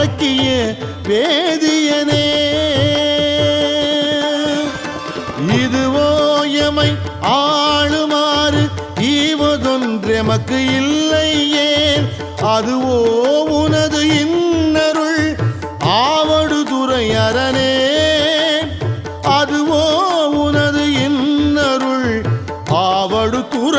அடக்கிய வேதியனே. இதுவோ எமை ஆளுமாறு ஈவதொன்றெமக்கு இல்லையே அதுவோ உனது இன்னருள் ஆவடு துறை அரணே.